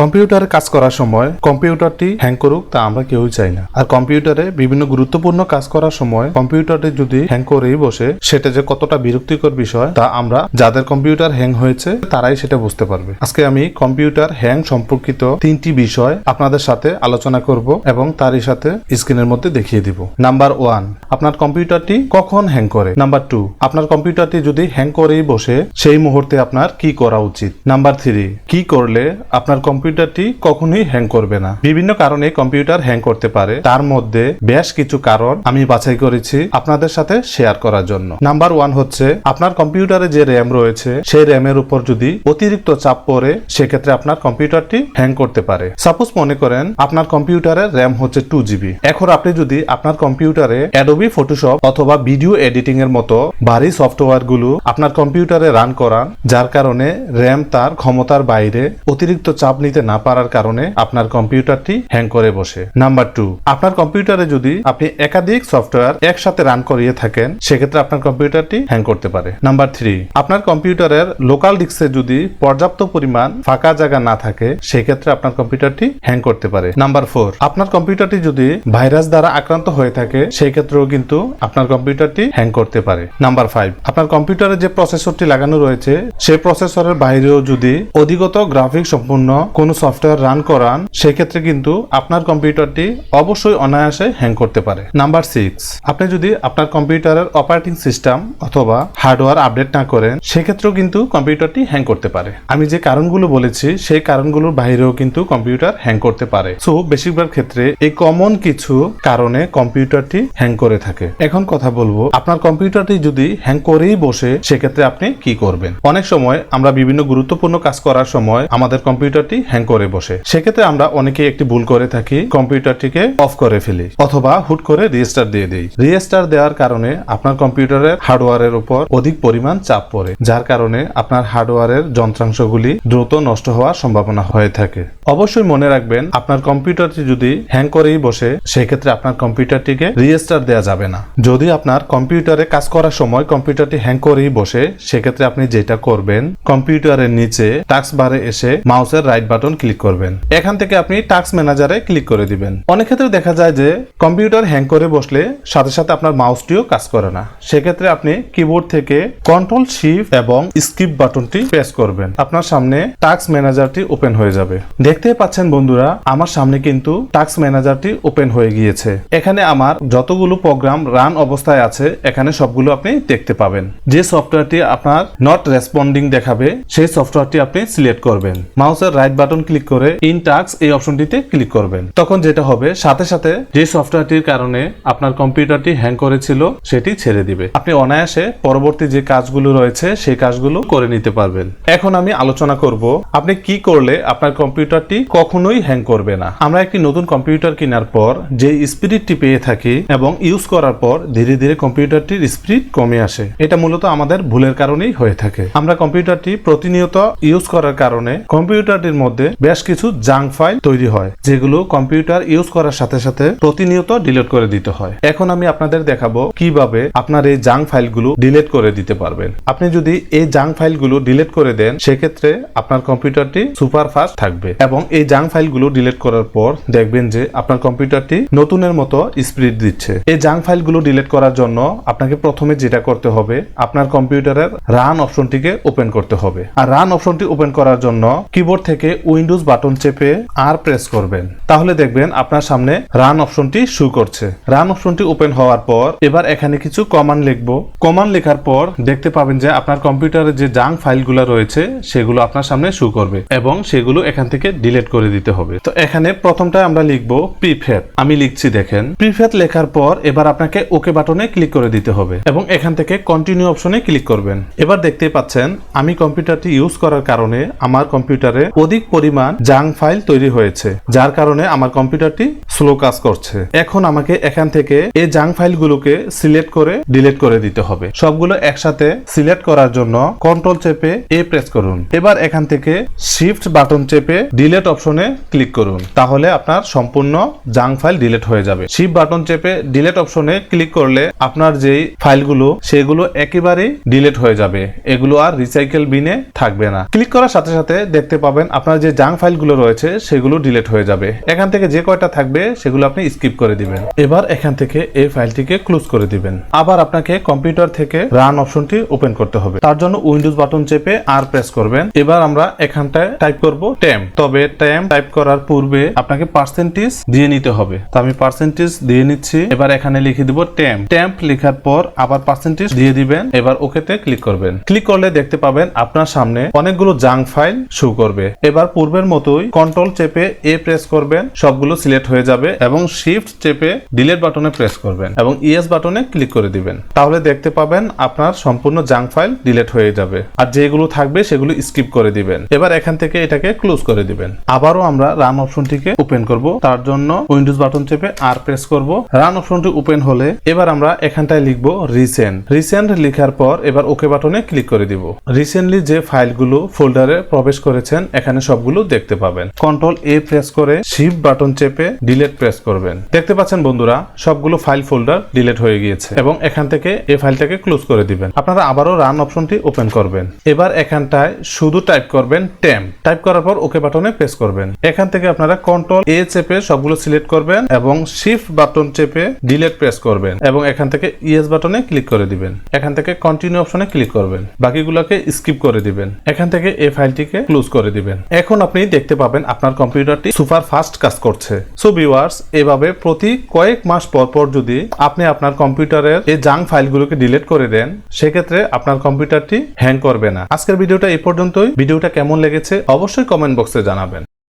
কম্পিউটারে কাজ করার সময় কম্পিউটারটি হ্যাং করুক, তা আমরা কেউই চাই না। আর কম্পিউটারে বিভিন্ন গুরুত্বপূর্ণ কাজ করার সময় কম্পিউটারটি যদি হ্যাং করেই বসে, সেটা যে কতটা বিরক্তিকর বিষয়, তা আমরা যাদের কম্পিউটার হ্যাং হয়েছে, তারাই সেটা বুঝতে পারবে। আজকে আমি কম্পিউটার হ্যাং সম্পর্কিত তিনটি বিষয় আপনাদের সাথে আলোচনা করব এবং তারই সাথে স্ক্রিনের মধ্যে দেখিয়ে দিব। নাম্বার ওয়ান, আপনার কম্পিউটারটি কখন হ্যাং করে? নাম্বার টু, আপনার কম্পিউটারটি যদি হ্যাং করেই বসে, সেই মুহূর্তে আপনার কি করা উচিত? নাম্বার থ্রি, কি করলে আপনার কম্পিউটারটি কখনোই হ্যাং করবে না। বিভিন্ন কারণে কম্পিউটার হ্যাং করতে পারে। তার মধ্যে বেশ কিছু কারণ আমি বাছাই করেছি আপনাদের সাথে শেয়ার করার জন্য। নাম্বার ওয়ান হচ্ছে, আপনার কম্পিউটারে যে র্যাম রয়েছে, সেই র্যামের উপর যদি অতিরিক্ত চাপ পড়ে, সেক্ষেত্রে আপনার কম্পিউটারটি হ্যাং করতে পারে। সাপোজ মনে করেন, আপনার কম্পিউটারের র্যাম হচ্ছে টু জিবি এখন আপনি যদি আপনার কম্পিউটারে অ্যাডোবি ফটোশপ অথবা ভিডিও এডিটিং এর মতো ভারী সফটওয়্যারগুলো আপনার কম্পিউটারে রান করান, যার কারণে র্যাম তার ক্ষমতার বাইরে অতিরিক্ত চাপ নিতে না পারার কারণে আপনার কম্পিউটারটি হ্যাং করে বসে। নাম্বার টু, আপনার কম্পিউটারে যদি আপনি একাধিক সফটওয়্যার একসাথে রান করিয়ে থাকেন, সেক্ষেত্রে আপনার কম্পিউটারটি হ্যাং করতে পারে। নাম্বার থ্রি, আপনার কম্পিউটারের লোকাল ডিস্কে যদি পর্যাপ্ত পরিমাণ ফাঁকা জায়গা না থাকে, সেক্ষেত্রে আপনার কম্পিউটারটি হ্যাং করতে পারে। নাম্বার ফোর, আপনার কম্পিউটারটি যদি ভাইরাস দ্বারা আক্রান্ত হয়ে থাকে সেই ক্ষেত্রেও কিন্তু আপনার কম্পিউটারটি হ্যাং করতে পারে। নাম্বার ফাইভ, আপনার কম্পিউটারে যে প্রসেসরটি লাগানো রয়েছে, সেই প্রসেসরের বাইরেও যদি অধিগত গ্রাফিক সম্পূর্ণ কোনো সফটওয়্যার রান করান, সেক্ষেত্রে কিন্তু আপনার কম্পিউটারটি অবশ্যই অনায়াসে হ্যাং করতে পারে। নাম্বার সিক্স আপনি যদি আপনার কম্পিউটারের অপারেটিং সিস্টেম অথবা হার্ডওয়্যার আপডেট না করেন, সেক্ষেত্রেও কিন্তু কম্পিউটারটি হ্যাং করতে পারে। আমি যে কারণগুলো বলেছি, সেই কারণগুলোর বাইরেও কিন্তু কম্পিউটার হ্যাং করতে পারে। সো বেশিরভাগ ক্ষেত্রে এই কমন কিছু কারণে কম্পিউটারটি হ্যাং করে থাকে। এখন কথা বলব, আপনার কম্পিউটারটি যদি হ্যাং করেই বসে, সেক্ষেত্রে আপনি কি করবেন? অনেক সময় আমরা বিভিন্ন গুরুত্বপূর্ণ কাজ করার সময় আমাদের কম্পিউটারটি হ্যাং করে বসে। সেক্ষেত্রে আমরা অনেকে একটি ভুল করে থাকি, কম্পিউটারটিকে অফ করে ফেলি অথবা হুট করে রিস্টার দিয়ে দিই। রিস্টার দেওয়ার কারণে আপনার কম্পিউটারের হার্ডওয়্যারের উপর অধিক পরিমাণ চাপ পড়ে, যার কারণে আপনার হার্ডওয়্যারের যন্ত্রাংশগুলি দ্রুত নষ্ট হওয়ার সম্ভাবনা হয়ে থাকে। অবশ্যই মনে রাখবেন, আপনার কম্পিউটারটি যদি হ্যাং করেই বসে, সেক্ষেত্রে আপনার কম্পিউটারটিকে রিস্টার দেওয়া যাবে না। যদি আপনার কম্পিউটারে কাজ করার সময় কম্পিউটারটি হ্যাং করেই বসে, সেক্ষেত্রে আপনি যেটা করবেন, কম্পিউটারের নিচে টাস্ক বারে এসে মাউসের রাইট বাটন ক্লিক করবেন। এখান থেকে আপনি টাস্ক ম্যানেজারে ক্লিক করে দিবেন। অনেক ক্ষেত্রে দেখা যায় যে কম্পিউটার হ্যাং করে বসলে সাথে সাথে আপনার মাউসটিও কাজ করে না। সেক্ষেত্রে আপনি কিবোর্ড থেকে কন্ট্রোল শিফট এবং স্কিপ বাটনটি প্রেস করবেন। আপনার সামনে টাস্ক ম্যানেজারটি ওপেন হয়ে যাবে। দেখতে পাচ্ছেন বন্ধুরা, আমার সামনে কিন্তু টাস্ক ম্যানেজারটি ওপেন হয়ে গিয়েছে। এখানে আমার যতগুলো প্রোগ্রাম রান অবস্থায় আছে, এখানে সবগুলো আপনি দেখতে পাবেন। যে সফটওয়্যারটি আপনার নট রেসপন্ডিং দেখাবে, সেই সফটওয়্যারটি আপনি সিলেক্ট করবেন। মাউসের রাইট বাটন ক্লিক করে ইন টাস্ক এই অপশনটিতে ক্লিক করবেন। তখন যেটা হবে, সাথে সাথে যে সফটওয়্যারটির কারণে আপনার কম্পিউটারটি হ্যাং করেছিল, সেটি ছেড়ে দিবে। আপনি অনায়াসে পরবর্তী যে কাজগুলো রয়েছে, সেই কাজগুলো করে নিতে পারবেন। এখন আমি আলোচনা করব, আপনি কি করলে আপনার কম্পিউটারটি কখনোই হ্যাং করবে না। আমরা একটি নতুন কম্পিউটার কেনার পর, যে স্পিরিটটি পেয়ে থাকি এবং ইউজ করার পর, ধীরে ধীরে কম্পিউটারটির স্পিড কমে আসে। এটা মূলত আমাদের ভুলের কারণেই হয়ে থাকে। আমরা কম্পিউটারটি প্রতিনিয়ত ইউজ করার কারণে কম্পিউটারটির মধ্যে বেশ কিছু জাঙ্ক ফাইল তৈরি হয়, যেগুলো কম্পিউটার ইউজ করার সাথে সাথে প্রতিনিয়ত ডিলিট করে দিতে হয়। এখন আমি আপনাদের দেখাবো কীভাবে আপনার এই জাঙ্ক ফাইলগুলো ডিলিট করে দিতে পারবেন। আপনি যদি এই জাঙ্ক ফাইলগুলো ডিলিট করে দেন, সেক্ষেত্রে আপনার কম্পিউটারটি সুপার ফাস্ট থাকবে এবং এই জাঙ্ক ফাইলগুলো ডিলিট করার পর দেখবেন যে আপনার কম্পিউটারটি নতুনের মতো স্পিড দিচ্ছে। এই জাঙ্ক ফাইলগুলো ডিলিট করার জন্য আপনাকে প্রথমে যেটা করতে হবে, আপনার কম্পিউটারের রান অপশনটিকে ওপেন করতে হবে। আর রান অপশনটি ওপেন করার জন্য কিবোর্ড থেকে উইন্ডোজ বাটন চেপে আর প্রেস করবেন। তাহলে দেখবেন আপনার সামনে রান অপশনটি শু করছে। রান অপশনটি ওপেন হওয়ার পর এবার এখানে কিছু কমান্ড লিখব। কমান্ড লেখার পর দেখতে পাবেন যে আপনার কম্পিউটারে যে জাঙ্ক ফাইলগুলো রয়েছে, সেগুলো আপনার সামনে শু করবে এবং সেগুলো এখান থেকে ডিলিট করে দিতে হবে। তো এখানে প্রথমটা আমরা লিখব প্রিফেট। আমি লিখছি, দেখেন, প্রিফেট লেখার পর এবার আপনাকে ওকে বাটনে ক্লিক করে দিতে হবে এবং এখান থেকে কন্টিনিউ অপশনে ক্লিক করবেন। এবার দেখতে পাচ্ছেন, আমি কম্পিউটারটি ইউজ করার কারণে আমার কম্পিউটারে অধিক পরিমাণ জাঙ্ক ফাইল তৈরি হয়েছে, যার কারণে আমার কম্পিউটারটি স্লো কাজ করছে। এখন আমাকে এখান থেকে এই জাঙ্ক ফাইলগুলোকে সিলেক্ট করে ডিলিট করে দিতে হবে। সবগুলো একসাথে সিলেক্ট করার জন্য কন্ট্রোল চেপে এ প্রেস করুন। এবার এখান থেকে শিফট বাটন চেপে ডিলিট অপশনে ক্লিক করুন। তাহলে আপনার সম্পূর্ণ জাঙ্ক ফাইল ডিলেট হয়ে যাবে। শিফট বাটন চেপে ডিলিট অপশনে ক্লিক করলে আপনার যেই ফাইলগুলো সেগুলো একেবারেই ডিলেট হয়ে যাবে। এগুলো আর রিসাইকেল বিনে থাকবে না। ক্লিক করার সাথে সাথে দেখতে পাবেন আপনার যে জাঙ্ক ফাইলগুলো রয়েছে, সেগুলো ডিলিট হয়ে যাবে। এখান থেকে যে কয়টা থাকবে, সেগুলো আপনি স্কিপ করে দিবেন। এবার এখান থেকে এই ফাইলটিকে ক্লোজ করে দিবেন। আবার আপনাকে কম্পিউটার থেকে রান অপশনটি ওপেন করতে হবে। তার জন্য উইন্ডোজ বাটন চেপে আর প্রেস করবেন। এবার আমরা এখানটায় টাইপ করব টেম তবে টেম টাইপ করার পূর্বে আপনাকে পার্সেন্টেজ দিয়ে নিতে হবে। তো আমি পার্সেন্টেজ দিয়ে নিচ্ছি। এবার এখানে লিখে দিব টেম্প টেম্প লেখার পর আবার পার্সেন্টেজ দিয়ে দিবেন। এবার ওকেতে ক্লিক করবেন। ক্লিক করলে দেখতে পাবেন আপনার সামনে অনেকগুলো জাঙ্ক ফাইল শো করবে। এবার পূর্বের মতোই কন্ট্রোল চেপে এ প্রেস করবেন, সবগুলো সিলেক্ট হয়ে যাবে এবং শিফট চেপে ডিলেট বাটনে প্রেস করবেন এবং ইএস বাটনে ক্লিক করে দিবেন। তাহলে দেখতে পাবেন আপনার সম্পূর্ণ জাঙ্ক ফাইল ডিলেট হয়ে যাবে। আর যেগুলো থাকবে সেগুলো স্কিপ করে দিবেন। এবার এখান থেকে এটাকে ক্লোজ করে দিবেন। আবারও আমরা রান অপশনটিকে ওপেন করব। তার জন্য উইন্ডোজ বাটন চেপে আর প্রেস করব। রান অপশনটি ওপেন হলে এবার আমরা এখানটায় লিখব রিসেন্ট রিসেন্ট লেখার পর এবার ওকে বাটনে ক্লিক করে দিব। রিসেন্টলি যে ফাইলগুলো ফোল্ডারে প্রবেশ করেছেন, এখানে সবগুলো দেখতে পাবেন। কন্ট্রোল এ প্রেস করে শিফট বাটন চেপে ডিলেট প্রেস করবেন। দেখতে পাচ্ছেন বন্ধুরা, সবগুলো ফাইল ফোল্ডার ডিলেট হয়ে গিয়েছে এবং এখান থেকে এই ফাইলটাকে ক্লোজ করে দিবেন। আপনারা আবারও রান অপশনটি ওপেন করবেন। এবার এখানটায় শুধু টাইপ করবেন টেম টাইপ করার পর ওকে বাটনে প্রেস করবেন। এখান থেকে আপনারা কন্ট্রোল এ চেপে সবগুলো সিলেক্ট করবেন এবং শিফট বাটন চেপে ডিলেট প্রেস করবেন এবং এখান থেকে ইএস বাটনে ক্লিক করে দিবেন। এখান থেকে কন্টিনিউ অপশনে ক্লিক করবেন। বাকিগুলোকে স্কিপ করে দিবেন। এখান থেকে এই ফাইলটিকে ক্লোজ করে দিবেন। এখন আপনি দেখতে পাবেন আপনার কম্পিউটারটি সুপার ফাস্ট কাজ করছে। সো ভিউয়ার্স এভাবে প্রতি কয়েক মাস পর পর যদি আপনি আপনার কম্পিউটারের এই জাং ফাইলগুলোকে ডিলিট করে দেন, সেক্ষেত্রে আপনার কম্পিউটারটি হ্যাং করবে না। আজকের ভিডিওটা এই পর্যন্তই। ভিডিওটা কেমন লেগেছে অবশ্যই কমেন্ট বক্সে জানাবেন।